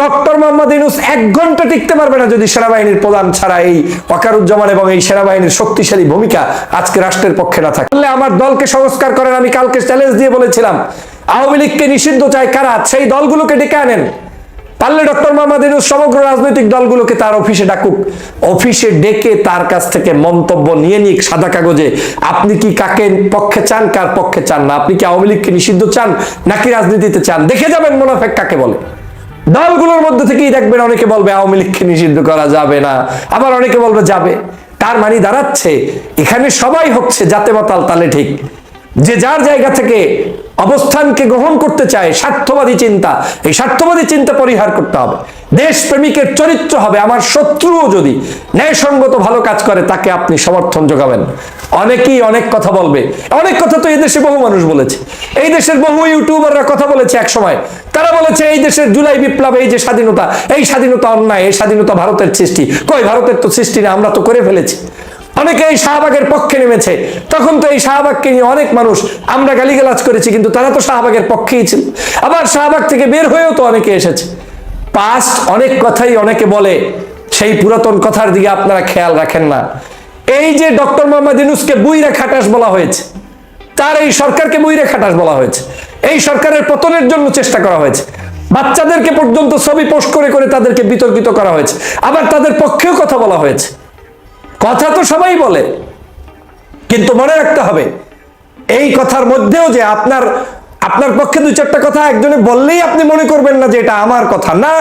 Doctor Mohammad Yunus এক ঘণ্টা টিকতে পারবে না যদি সেনাবাহিনীর প্রধান ছাড়া এই ওয়াকারুজ্জামান এবং এই সেনাবাহিনীর শক্তিশালী ভূমিকা আজকে রাষ্ট্রের পক্ষে না থাকে। বললে আমার দলকে সংস্কার করেন, আমি কালকে চ্যালেঞ্জ দিয়ে বলেছিলাম। আওয়ামী লীগকে নিষিদ্ধ চায় কারা? সেই দলগুলোকে ডেকে আনেন। পারলে ডক্টর মোহাম্মদ ইউনুস সমগ্র রাজনৈতিক দলগুলোকে তার অফিসে ডাকুক। অফিসে ডেকে তার কাছ থেকে মন্তব্য নিয়ে নিক সাদা কাগজে। আপনি কি কাকে পক্ষে চান, কার পক্ষে চান না? আপনি কি আওয়ামী লীগকে নিষিদ্ধ চান নাকি রাজনীতিতে চান? দেখে যাবেন মোনাফেক কাকে বলে। দলগুলোর মধ্যে থেকেই দেখবেন অনেকে বলবে, আওয়ামী লীগকে নিষিদ্ধ করা যাবে না। আবার অনেকে বলবে, যাবে। তার মানে দাঁড়াচ্ছে, এখানে সবাই হচ্ছে জাতে বাতাল তালে ঠিক। যে যার জায়গা থেকে অবস্থানকে গ্রহণ করতে চায়, স্বার্থবাদী চিন্তা, এই স্বার্থবাদী চিন্তা পরিহার করতে হবে। দেশ প্রেমিকের চরিত্র হবে, আমার শত্রুও যদি ন্যায়সঙ্গত ভালো কাজ করে, তাকে আপনি সমর্থন যোগাবেন। অনেকেই অনেক কথা বলবে। অনেক কথা তো এই দেশে বহু মানুষ বলেছে। এই দেশের বহু ইউটিউবাররা কথা বলেছে এক সময় তারা বলেছে, এই দেশের জুলাই বিপ্লব, এই যে স্বাধীনতা, এই স্বাধীনতা অন্যায়, এই স্বাধীনতা ভারতের সৃষ্টি। কই, ভারতের তো সৃষ্টি না, আমরা তো করে ফেলেছি। অনেকে এই শাহবাগের পক্ষে নেমেছে। তখন তো এই শাহবাগকে নিয়ে অনেক মানুষ আমরা গালিগালাজ করেছি, কিন্তু তারা তো শাহবাগের পক্ষেই ছিল। আবার শাহবাগ থেকে বের হয়েও তো অনেকে এসেছে। পাস্ট অনেক কথাই অনেকে বলে, সেই পুরাতন কথার দিকে আপনারা খেয়াল রাখেন না। এই যে ডক্টর মোহাম্মদ ইউনুসকে বুইরা খাটাস বলা হয়েছে তার এই সরকারকে বুইরা খাটাস বলা হয়েছে। এই সরকারের পতনের জন্য চেষ্টা করা হয়েছে। বাচ্চাদেরকে পর্যন্ত ছবি পোস্ট করে করে তাদেরকে বিতর্কিত করা হয়েছে। আবার তাদের পক্ষেও কথা বলা হয়েছে। কথা তো সবাই বলে। কিন্তু মনে রাখতে হবে, এই কথার মধ্যেও যে আপনার আপনার পক্ষে দুই চারটা কথা একজনে বললেই আপনি মনে করবেন না যে এটা আমার কথা। না,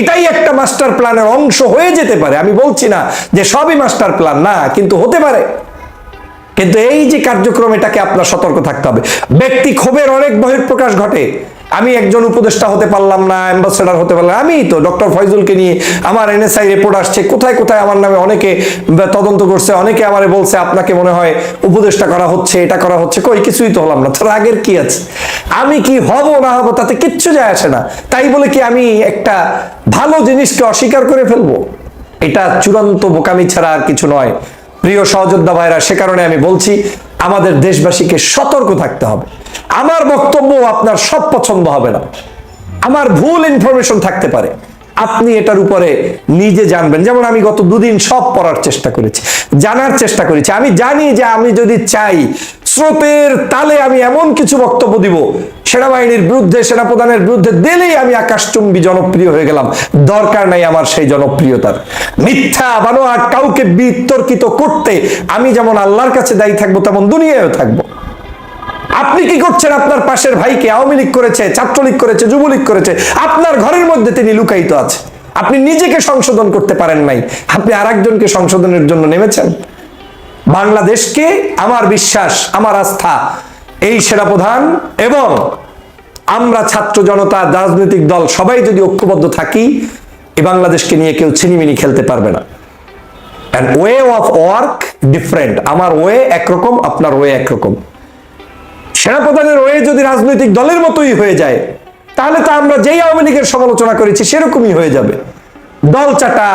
এটাই একটা মাস্টার প্ল্যানের অংশ হয়ে যেতে পারে। আমি বলছি না যে সবই মাস্টার প্ল্যান, না, কিন্তু হতে পারে। কিন্তু এই যে কার্যক্রম, এটাকে আপনার সতর্ক থাকতে হবে। ব্যক্তি ক্ষোভের অনেক বহিঃপ্রকাশ ঘটে। আমি একজন উপদেষ্টা হতে পারলাম না অ্যাম্বাসেডার হতে পারলাম আমি তো, ডক্টর ফয়জুলকে নিয়ে আমার এনএসআই রিপোর্ট আসছে। কোথায় কোথায় আমার নামে অনেকে তদন্ত করছে, অনেকে আমারে বলছে, আপনাকে মনে হয় উপদেষ্টা করা হচ্ছে, এটা করা হচ্ছে। কই, কিছুই তো হলাম না। তোর আগের কি আছে? আমি কি হব, না হব, তাতে কিচ্ছু যায় আসে না। তাই বলে কি আমি একটা ভালো জিনিসকে অস্বীকার করে ফেলব? এটা চূড়ান্ত বোকামি ছাড়া আর কিছু নয়। প্রিয় সহযোদ্ধা ভাইরা, সে কারণে আমি বলছি, আমাদের দেশবাসীকে সতর্ক থাকতে হবে। আমার বক্তব্য আপনার সব পছন্দ হবে না। আমার ভুল ইনফরমেশন থাকতে পারে। আপনি এটার উপরে নিজে জানবেন। যেমন আমি গত দুদিন সব পড়ার চেষ্টা করেছি, জানার চেষ্টা করেছি। আমি জানি যে আমি যদি চাই স্রোতের তালে আমি এমন কিছু বক্তব্য দিব। সেনাবাহিনীর বিরুদ্ধে, সেনাপ্রধানের বিরুদ্ধে দিলেই আমি আকাশচুম্বী জনপ্রিয় হয়ে গেলাম। দরকার নাই আমার সেই জনপ্রিয়তার। মিথ্যা বানোয়াট কাউকে বিতর্কিত করতে আমি যেমন আল্লাহর কাছে দায়ী থাকব, তেমন দুনিয়ায়ও থাকব। আপনি কি করছেন? আপনার পাশের ভাইকে আওয়ামী লীগ করেছে, ছাত্রলীগ করেছে, যুবলীগ করেছে। আপনার ঘরের মধ্যে তিনি লুকায়িত আছে। আপনি নিজেকে সংশোধন করতে পারেন নাই। আপনি আর একজনকে সংশোধনের জন্য নেমেছেন। বাংলাদেশকে আমার বিশ্বাস, আমার আস্থা, এই সেনাপ্রধান এবং আমরা ছাত্র জনতা, রাজনৈতিক দল, সবাই যদি ঐক্যবদ্ধ থাকি এই বাংলাদেশকে নিয়ে কেউ ছিনিমিনি খেলতে পারবে না। And way of work different আমার ওয়ে একরকম, আপনার ওয়ে একরকম। সেনাপ্রধানের ওয়ে যদি রাজনৈতিক দলের মতোই হয়ে যায়, তাহলে তো আমরা যেই আওয়ামী লীগের সমালোচনা করেছি, সেরকমই হয়ে যাবে। দল চাটা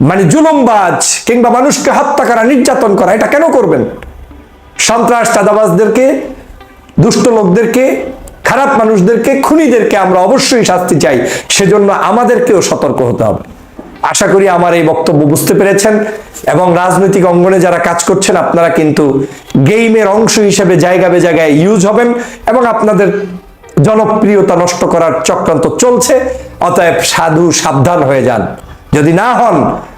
মানে জুলুমবাজ কিংবা মানুষকে হত্যা করা, নির্যাতন করা, এটা কেন করবেন? সন্ত্রাস, চাঁদাবাজদেরকে, দুষ্ট লোকদেরকে, খারাপ মানুষদেরকে, খুনিদেরকে আমরা অবশ্যই শাস্তি চাই। সেজন্য আমাদেরকেও সতর্ক হতে হবে। আশা করি আমার এই বক্তব্য বুঝতে পেরেছেন এবং রাজনৈতিক অঙ্গনে যারা কাজ করছেন, আপনারা কিন্তু গেইমের অংশ হিসেবে জায়গা বে জায়গায় ইউজ হবেন এবং আপনাদের জনপ্রিয়তা নষ্ট করার চক্রান্ত চলছে। অতএব সাধু সাবধান হয়ে যান। যদি না হন,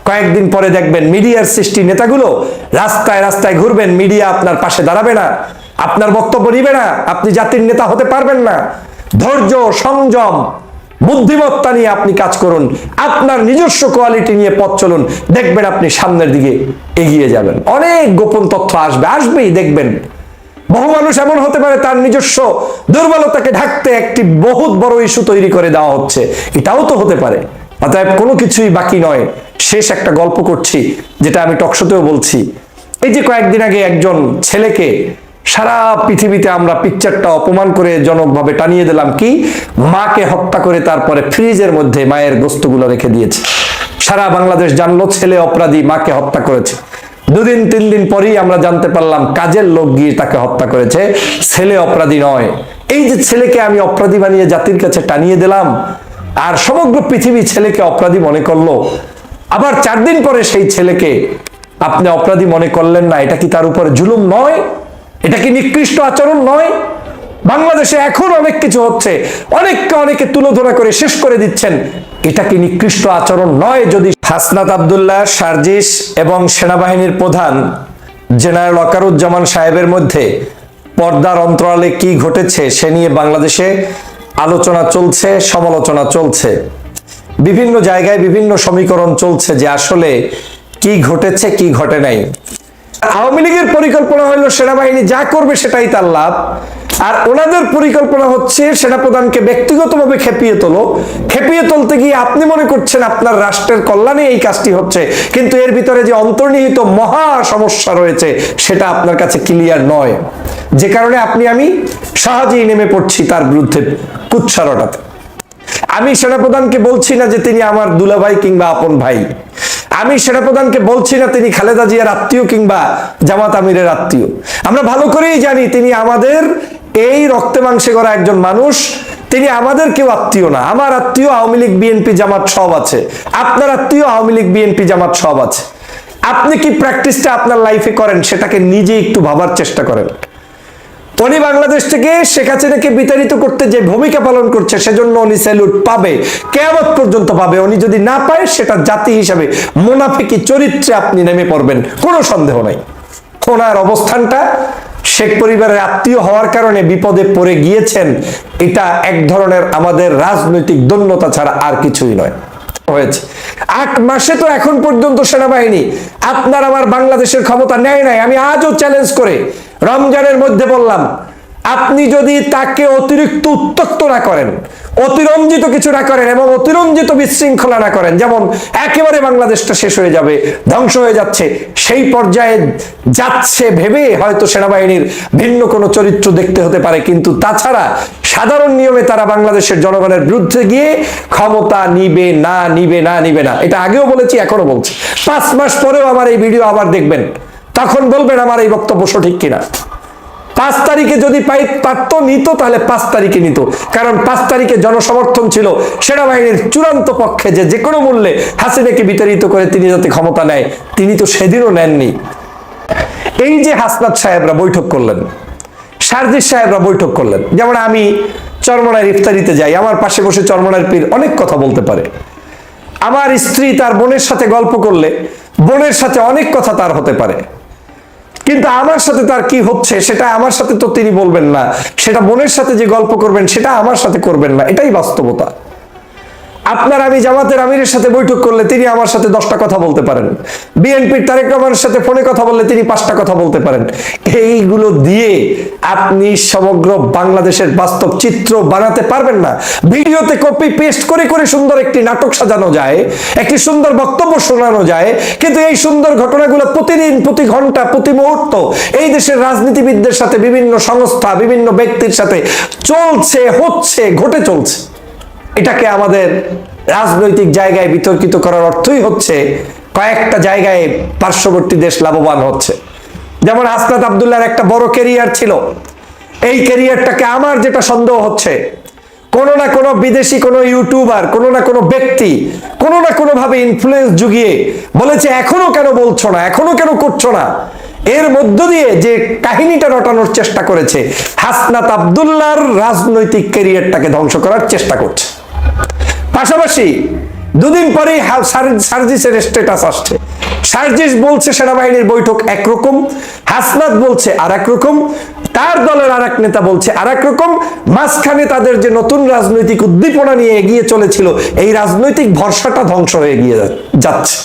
কয়েকদিন পরে দেখবেন মিডিয়ার সৃষ্টি নেতাগুলো রাস্তায় রাস্তায় ঘুরবেন, মিডিয়া আপনার পাশে দাঁড়াবে না, আপনার বক্তব্য নিবে না, আপনি জাতির নেতা হতে পারবেন না। ধৈর্য, সংযম, বুদ্ধিমত্তা নিয়ে আপনি কাজ করুন, আপনার নিজস্ব কোয়ালিটি নিয়ে পথ চলুন, দেখবেন আপনি সামনের দিকে এগিয়ে যাবেন। অনেক গোপন তথ্য আসবে, আসবেই, দেখবেন। বহু মানুষ এমন হতে পারে তার নিজস্ব দুর্বলতাকে ঢাকতে একটি বহুত বড় ইস্যু তৈরি করে দেওয়া হচ্ছে। এটাও তো হতে পারে। অতএব কোনো কিছুই বাকি নয়। শেষ একটা গল্প করছি, যেটা আমি টকশোতেও বলছি। এই যে কয়েকদিন আগে একজন ছেলেকে সারা পৃথিবীতে আমরা পিকচারটা অপমান করে জনকভাবে টানিয়ে দিলাম কি? মাকে হত্যা করে তারপরে ফ্রিজের মধ্যে মায়ের গোস্তগুলো রেখে দিয়েছে। সারা বাংলাদেশ জানলো ছেলে অপরাধী মাকে হত্যা করেছে। দুদিন, তিন দিন পরেই আমরা জানতে পারলাম কাজের লোক গিয়ে তাকে হত্যা করেছে। ছেলে অপরাধী নয়। এই যে ছেলেকে আমি অপরাধী বানিয়ে জাতির কাছে টানিয়ে দিলাম আর সমগ্র পৃথিবী ছেলেকে অপরাধী মনে করল। আবার চার দিন পরে সেই ছেলেকে আপনি অপরাধী মনে করলেন না, এটা কি তার উপরে জুলুম নয়? এটা কি নিকৃষ্ট আচরণ নয়? বাংলাদেশে এখন অনেক কিছু হচ্ছে, অনেককে অনেকে তুলোধনা করে শেষ করে দিচ্ছেন। এটা কি নিকৃষ্ট আচরণ নয় যদি হাসনাত আবদুল্লাহ, সার্জিস এবং সেনাবাহিনীর প্রধান জেনারেল অকারুজ্জামান সাহেবের মধ্যে পর্দার অন্তরালে কি ঘটেছে সে নিয়ে বাংলাদেশে আলোচনা চলছে, সমালোচনা চলছে। বিভিন্ন জায়গায় বিভিন্ন সমীকরণ চলছে যে আসলে কি ঘটেছে, কি ঘটে নাই। আওয়ামী লীগের পরিকল্পনা হলো সেনাবাহিনী যা করবে সেটাই তার লাভ। আর ওনাদের পরিকল্পনা হচ্ছে সেনাপ্রধানকে ব্যক্তিগতভাবে খেপিয়ে তোলো। খেপিয়ে তুলতে গিয়ে আপনি মনে করছেন আপনার রাষ্ট্রের কল্যাণে এই কাজটি হচ্ছে, কিন্তু এর ভিতরে যে অন্তর্নিহিত মহা সমস্যা রয়েছে সেটা আপনার কাছে ক্লিয়ার নয়। যে কারণে আপনি আমি সহজেই নেমে পড়ছি তার বিরুদ্ধে। কুৎসারটাতে। আমি সেনাপ্রধানকে বলছি না যে তিনি আমার দুলাভাই কিংবা আপন ভাই। আমি সেনাপ্রধানকে বলছি না তিনি খালেদা জিয়ার আত্মীয় কিংবা জামাত আমিরের আত্মীয়। আমরা ভালো করেই জানি তিনি আমাদের এই রক্তে মাংসে করা একজন মানুষ। তিনি আমাদের কেউ আত্মীয় না। আমার আত্মীয় আওয়ামী লীগ, বিএনপি, জামাত সব আছে। আপনার আত্মীয় আওয়ামী লীগ, বিএনপি, জামাত সব আছে। আপনি কি প্র্যাকটিসটা আপনার লাইফে করেন, সেটাকে নিজে একটু ভাবার চেষ্টা করেন। উনি বাংলাদেশ থেকে শেখ হাসিনাকে বিতাড়িত করতে যে ভূমিকা পালন করছে, সেজন্য উনি স্যালুট পাবে। কেয়ামত পর্যন্ত পাবে। উনি যদি না পায়, সেটা জাতি হিসাবে মুনাফিকি চরিত্রে আপনি নেমে পড়বেন। কোনো সন্দেহ নাই। ওনার অবস্থানটা শেখ পরিবারের আত্মীয় হওয়ার কারণে বিপদে পড়ে গিয়েছেন, এটা এক ধরনের আমাদের রাজনৈতিক দন্যতা ছাড়া আর কিছুই নয়। হয়েছে। আট মাসে তো এখন পর্যন্ত সেনাবাহিনী, আপনার আমার বাংলাদেশের ক্ষমতা নেয় নাই। আমি আজও চ্যালেঞ্জ করে রমজানের মধ্যে বললাম, আপনি যদি তাকে অতিরিক্ত উত্তক্ত না করেন, অতিরঞ্জিত কিছু না করেন এবং অতিরঞ্জিত বিশৃঙ্খলা না করেন, যেমন একেবারে বাংলাদেশটা শেষ হয়ে যাবে, ধ্বংস হয়ে যাচ্ছে, সেই পর্যায়ে যাচ্ছে ভেবে হয়তো সেনাবাহিনীর ভিন্ন কোনো চরিত্র দেখতে হতে পারে, কিন্তু তাছাড়া সাধারণ নিয়মে তারা বাংলাদেশের জনগণের বিরুদ্ধে গিয়ে ক্ষমতা নিবে, না নিবে না নিবে না। এটা আগেও বলেছি এখনও বলছি। পাঁচ মাস পরেও আমার এই ভিডিও আবার দেখবেন। তখন বলবেন আমার এই বক্তব্য সঠিক কিনা? পাঁচ তারিখে যদি পাই পারতো নিত, তাহলে পাঁচ তারিখে নিত। কারণ পাঁচ তারিখে জনসমর্থন ছিল সেনাবাহিনীর চূড়ান্ত পক্ষে যে কোনো মূল্যে হাসিনাকে বিতাড়িত করে তিনি যাতে ক্ষমতা নেয়, তিনি তো সেদিনও নেননি। এই যে হাসনাত সাহেবরা বৈঠক করলেন, সারজিস সাহেবরা বৈঠক করলেন, যেমন আমি চরমনার ইফতারিতে যাই, আমার পাশে বসে চরমনার পীর অনেক কথা বলতে পারে। আমার স্ত্রী তার বোনের সাথে গল্প করলে, বোনের সাথে অনেক কথা তার হতে পারে। কিন্তু আমার সাথে তার কি হচ্ছে, সেটা আমার সাথে তো তিনি বলবেন না। সেটা মনের সাথে যে গল্প করবেন, সেটা আমার সাথে করবেন না। এটাই বাস্তবতা। আপনার আমি জামাতের আমিরের সাথে বৈঠক করলে তিনি আমার সাথে দশটা কথা বলতে পারেন। বিএনপির তারেক রহমানের সাথে ফোনে কথা বললে তিনি পাঁচটা কথা বলতে পারেন। এইগুলো দিয়ে আপনি সমগ্র বাংলাদেশের বাস্তব চিত্র বানাতে পারবেন না। ভিডিওতে কপি পেস্ট করে করে সুন্দর একটি নাটক সাজানো যায়, একটি সুন্দর বক্তব্য শোনানো যায়, কিন্তু এই সুন্দর ঘটনাগুলো প্রতিদিন, প্রতি ঘণ্টা, প্রতি মুহূর্ত এই দেশের রাজনীতিবিদদের সাথে বিভিন্ন সংস্থা, বিভিন্ন ব্যক্তির সাথে চলছে, হচ্ছে, ঘটে চলছে। এটাকে আমাদের রাজনৈতিক জায়গায় বিতর্কিত করার অর্থই হচ্ছে কয়েকটা জায়গায় পার্শ্ববর্তী দেশ লাভবান হচ্ছে। যেমন আসনাত আবদুল্লাহর একটা বড় কেরিয়ার ছিল। এই কেরিয়ারটাকে আমার যেটা সন্দেহ হচ্ছে, কোনো না কোনো বিদেশি কোনো ইউটিউবার কোনো না কোনো ব্যক্তি, কোনো না কোনো ভাবে ইনফ্লুয়েন্স জুগিয়ে বলেছে, এখনও কেন বলছো না? এখনও কেন করছ না? এর মধ্য দিয়ে যে কাহিনীটা রটানোর চেষ্টা করেছে, হাসনাত আবদুল্লাহর রাজনৈতিক কেরিয়ারটাকে ধ্বংস করার চেষ্টা করছে। পাশাপাশি দুদিন পরেই সার্জিসের স্টেটাস আসছে। সার্জিস বলছে সেনাবাহিনীর বৈঠক একরকম, হাসনাত বলছে আর রকম, তার দলের আর নেতা বলছে আর রকম, মাঝখানে তাদের যে নতুন রাজনৈতিক উদ্দীপনা নিয়ে এগিয়ে চলেছিল, এই রাজনৈতিক ভরসাটা ধ্বংস হয়ে গিয়ে যাচ্ছে।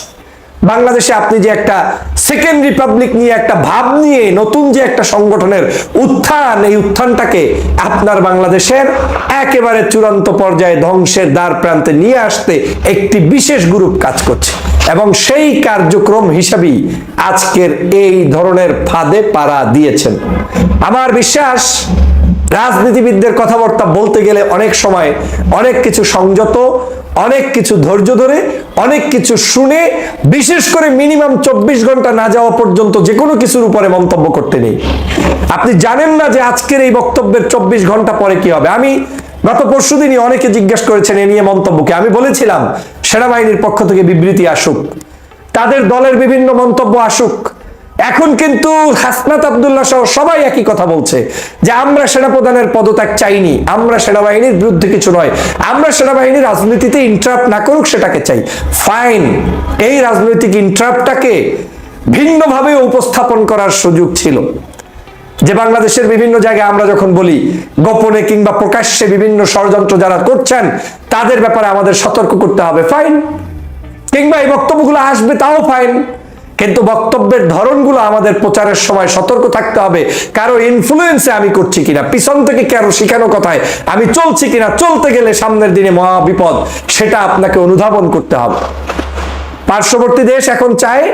বাংলাদেশে আপনি যে একটা সেকেন্ড রিপাবলিক নিয়ে একটা ভাব নিয়ে নতুন যে একটা সংগঠনের উত্থান, এই উত্থানটাকে আপনার বাংলাদেশের একেবারে চূড়ান্ত পর্যায়ে ধ্বংসের দ্বার প্রান্তে নিয়ে আসতে একটি বিশেষ গ্রুপ কাজ করছে। এবং সেই কার্যক্রম হিসাবেই আজকের এই ধরনের ফাঁদে পাড়া দিয়েছেন। আমার বিশ্বাস রাজনীতিবিদদের কথাবার্তা বলতে গেলে অনেক সময় অনেক কিছু সংযত, অনেক কিছু ধৈর্য ধরে, অনেক কিছু শুনে, বিশেষ করে মিনিমাম চব্বিশ ঘণ্টা না যাওয়া পর্যন্ত যে কোনো কিছুর উপরে মন্তব্য করতে নেই। আপনি জানেন না যে আজকের এই বক্তব্যের চব্বিশ ঘণ্টা পরে কি হবে। আমি গত পরশুদিনই অনেকে জিজ্ঞেস করেছেন এ নিয়ে মন্তব্যকে। আমি বলেছিলাম, সেনাবাহিনীর পক্ষ থেকে বিবৃতি আসুক, তাদের দলের বিভিন্ন মন্তব্য আসুক এখন কিন্তু হাসনাত আবদুল্লাহ সহ সবাই একই কথা বলছে যে আমরা সেনা সেনাপ্রধানের পদত্যাগ চাইনি, আমরা সেনাবাহিনীর বিরুদ্ধে কিছু নয়, আমরা সেনাবাহিনী রাজনীতিতে ইন্টারাপ্ট না করুক সেটাকে চাই। ফাইন এই রাজনৈতিক ইন্টারাপ্টটাকে ভিন্নভাবে উপস্থাপন করার সুযোগ ছিল। যে বাংলাদেশের বিভিন্ন জায়গায় আমরা যখন বলি, গোপনে কিংবা প্রকাশ্যে বিভিন্ন ষড়যন্ত্র যারা করছেন, তাদের ব্যাপারে আমাদের সতর্ক করতে হবে। ফাইন কিংবা এই বক্তব্যগুলো আসবে, তাও ফাইন কিন্তু বক্তব্যের ধরনগুলো আমাদের প্রচারের সময় সতর্ক থাকতে হবে। কারও ইনফ্লুয়েন্সে আমি করছি কিনা, পিছন থেকে কারও শিখানো কথায় আমি চলছি কিনা, চলতে গেলে সামনের দিনে মহা বিপদ, সেটা আপনাকে অনুধাবন করতে হবে। পার্শ্ববর্তী দেশ এখন চায়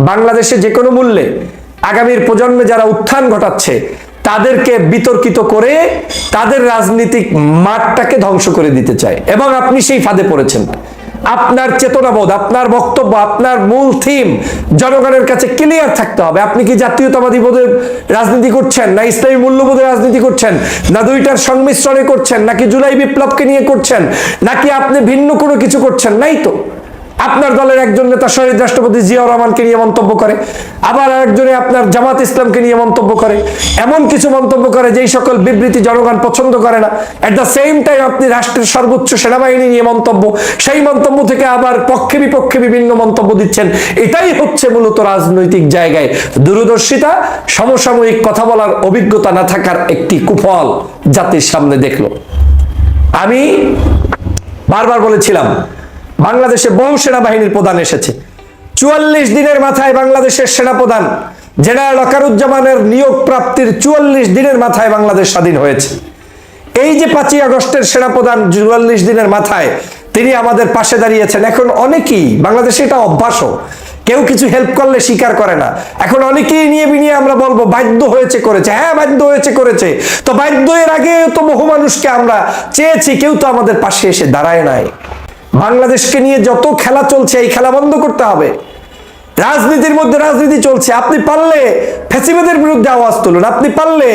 বাংলাদেশে যে কোনো মূল্যে আগামীর প্রজন্মে যারা উত্থান ঘটাচ্ছে, তাদেরকে বিতর্কিত করে তাদের রাজনীতিক মাঠটাকে ধ্বংস করে দিতে চায়। এবং আপনি সেই ফাঁদে পড়েছেন। আপনার চেতনাবোধ, আপনার বক্তব্য, আপনার মূল থিম জনগণের কাছে ক্লিয়ার থাকতে হবে। আপনি কি জাতীয়তাবাদী বোধের রাজনীতি করছেন, না ইসলামী মূল্যবোধের রাজনীতি করছেন, না দুইটার সংমিশ্রণে করছেন, নাকি জুলাই বিপ্লবকে নিয়ে করছেন, নাকি আপনি ভিন্ন কোনো কিছু করছেন? নাই তো। আপনার দলের একজন নেতা শহীদ রাষ্ট্রপতি জিয়াউর রহমানকে নিয়ে মন্তব্য করে, আবার আরেকজনে আপনার জামাত ইসলামকে নিয়ে মন্তব্য করে, এমন কিছু মন্তব্য করে যেই সকল বিবৃতি জনগণ পছন্দ করে না। এট দ্য সেম টাইম আপনি রাষ্ট্রের সর্বোচ্চ সেনাবাহিনী নিয়ে মন্তব্য, সেই মন্তব্য থেকে আবার পক্ষে বিপক্ষে বিভিন্ন মন্তব্য দিচ্ছেন। এটাই হচ্ছে মূলত রাজনৈতিক জায়গায় দূরদর্শিতা, সমসাময়িক কথা বলার অভিজ্ঞতা না থাকার একটি কুফল জাতির সামনে দেখল। আমি বারবার বলেছিলাম বাংলাদেশে বহু সেনাবাহিনীর প্রধান এসেছে। চুয়াল্লিশ দিনের মাথায় বাংলাদেশের সেনাপ্রধান জেনারেল অকারুজ্জামানের নিয়োগ প্রাপ্তির চুয়াল্লিশ দিনের মাথায় বাংলাদেশ স্বাধীন হয়েছে। এই যে পাঁচই আগস্টের সেনাপ্রধান চুয়াল্লিশ দিনের মাথায় তিনি আমাদের পাশে দাঁড়িয়েছেন, এখন অনেকেই, বাংলাদেশে এটা অভ্যাসও, কেউ কিছু হেল্প করলে স্বীকার করে না। এখন অনেকেই নিয়ে বিনিয়ে আমরা বলব, বাধ্য হয়েছে করেছে। হ্যাঁ বাধ্য হয়েছে করেছে। তো বাধ্য এর আগে তো বহু মানুষকে আমরা চেয়েছি, কেউ তো আমাদের পাশে এসে দাঁড়ায় নাই। বাংলাদেশকে নিয়ে যত খেলা চলছে এই খেলা বন্ধ করতে হবে। রাজনীতির মধ্যে রাজনীতি চলছে। আপনি পারলে ফেসিবাদের বিরুদ্ধে আওয়াজ তুলুন। আপনি পারলে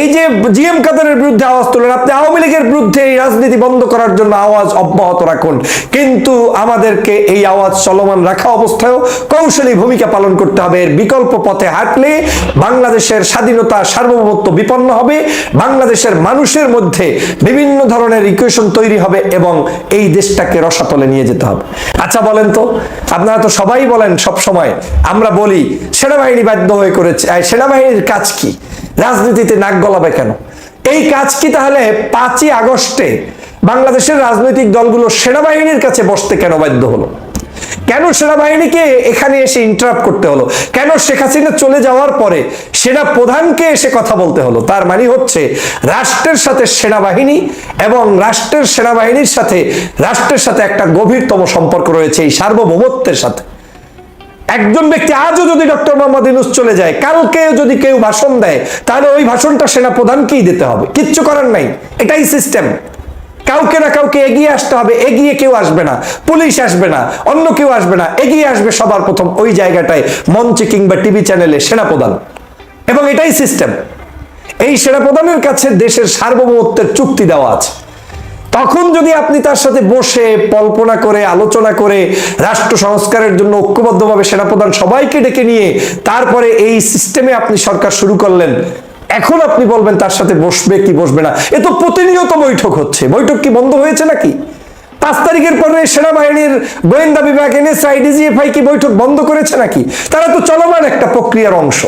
এই যে জিএম কাদারের বিরুদ্ধে আওয়াজ তুলুন। আপনি আওয়ামী লীগের বিরুদ্ধে এই রাজনীতি বন্ধ করার জন্য আওয়াজ অব্যাহত রাখুন। কিন্তু আমাদেরকে এই আওয়াজ চলমান রাখা অবস্থায়ও কৌশলী ভূমিকা পালন করতে হবে। এর বিকল্প পথে হাঁটলে বাংলাদেশের স্বাধীনতা সার্বভৌমত্ব বিপন্ন হবে। বাংলাদেশের মানুষের মধ্যে বিভিন্ন ধরনের ইকুয়েশন তৈরি হবে এবং এই দেশটাকে রসাতলে নিয়ে যেতে হবে। আচ্ছা বলেন তো, আপনারা তো সবাই বলেন সব সময় আমরা বলি, সেনাবাহিনী বাধ্য হয়ে করেছে সেনাবাহিনীর কাজ কি? রাজনীতিতে নাক গলাবে কেন? এই কাজ কি তাহলে পাঁচই আগস্টে বাংলাদেশের রাজনৈতিক দলগুলো সেনাবাহিনীর কাছে বসতে কেন বাধ্য হলো? কেন সেনাবাহিনীকে এখানে এসে ইন্টারাপ্ট করতে হলো? কেন শেখ হাসিনা চলে যাওয়ার পরে সেনা প্রধানকে এসে কথা বলতে হলো? তার মানে হচ্ছে রাষ্ট্রের সাথে সেনাবাহিনী এবং রাষ্ট্রের সেনাবাহিনীর সাথে, রাষ্ট্রের সাথে একটা গভীরতম সম্পর্ক রয়েছে এই সার্বভৌমত্বের সাথে। একজন ব্যক্তি আজও যদি ডক্টর মোহাম্মদ ইউনুস চলে যায়, কালকে যদি কেউ ভাষণ দেয়, তাহলে ওই ভাষণটা সেনা প্রধানকেই দিতে হবে। কিচ্ছু করার নাই। এটাই সিস্টেম কাউকে না কাউকে এগিয়ে আসতে হবে। এগিয়ে কেউ আসবে না। পুলিশ আসবে না। অন্য কেউ আসবে না। এগিয়ে আসবে সবার প্রথম ওই জায়গাটায়, মঞ্চে কিংবা টিভি চ্যানেলে সেনাপ্রধান। এবং এটাই সিস্টেম এই সেনাপ্রধানের কাছে দেশের সার্বভৌমত্বের চুক্তি দেওয়া আছে। তখন যদি আপনি তার সাথে বসে কল্পনা করে, আলোচনা করে, রাষ্ট্র সংস্কারের জন্য ঐক্যবদ্ধভাবে সেনাপ্রধান সবাইকে ডেকে নিয়ে তারপরে এই সিস্টেমে আপনি সরকার শুরু করলেন, এখন আপনি বলবেন তার সাথে বসবে কি বসবে না? এ তো প্রতিনিয়ত বৈঠক হচ্ছে। বৈঠক কি বন্ধ হয়েছে নাকি? পাঁচ তারিখের পরে সেনাবাহিনীর গোয়েন্দা বিভাগ এনএসআই ডিজিএফআই কি বৈঠক বন্ধ করেছে নাকি? তারা তো চলমান একটা প্রক্রিয়ার অংশ।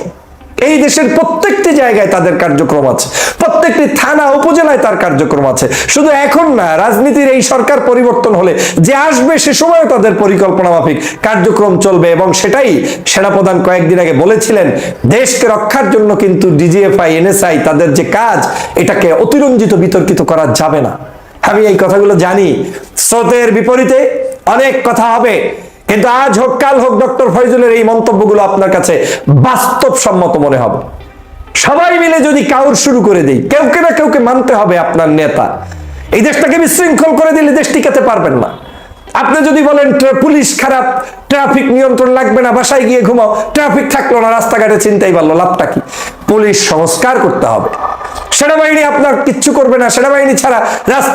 এই দেশের প্রত্যেকটি জায়গায় তাদের কার্যক্রম আছে, প্রত্যেকটি থানা, উপজেলায় তার কার্যক্রম আছে। শুধু এখন না, রাজনীতির এই সরকার পরিবর্তন হলে যে আসবে সে সময় তাদের পরিকল্পনা মাফিক কার্যক্রম চলবে এবং সেটাই সেনাপ্রধান কয়েকদিন আগে বলেছিলেন, দেশকে রক্ষার জন্য কিন্তু ডিজিএফআই, এনএসআই তাদের যে কাজ, এটাকে অতিরঞ্জিত বিতর্কিত করা যাবে না। আমি এই কথাগুলো জানি। স্রোতের বিপরীতে অনেক কথা হবে। কিন্তু আজ হোক, কাল হোক, ডক্টর ফয়জুলের এই মন্তব্যগুলো আপনার কাছে বাস্তবসম্মত মনে হবে। সবাই মিলে যদি কাউর শুরু করে দেই, কেউকে না কেউকে মানতে হবে আপনার নেতা। এই দেশটাকে বিশৃঙ্খল করে দিলে দেশ টিকাতে পারবেন না। আপনি যদি বলেন পুলিশ খারাপ, ট্রাফিক নিয়ন্ত্রণ লাগবে না, বাসায় গিয়ে ঘুমাও, ট্রাফিক থাকল না, রাস্তাঘাটে চিন্তাই পারল লাভটা কি? পুলিশ সংস্কার করতে হবে। সেনাবাহিনী আপনার কিচ্ছু করবে না, সেনাবাহিনী ছাড়া রাস্তা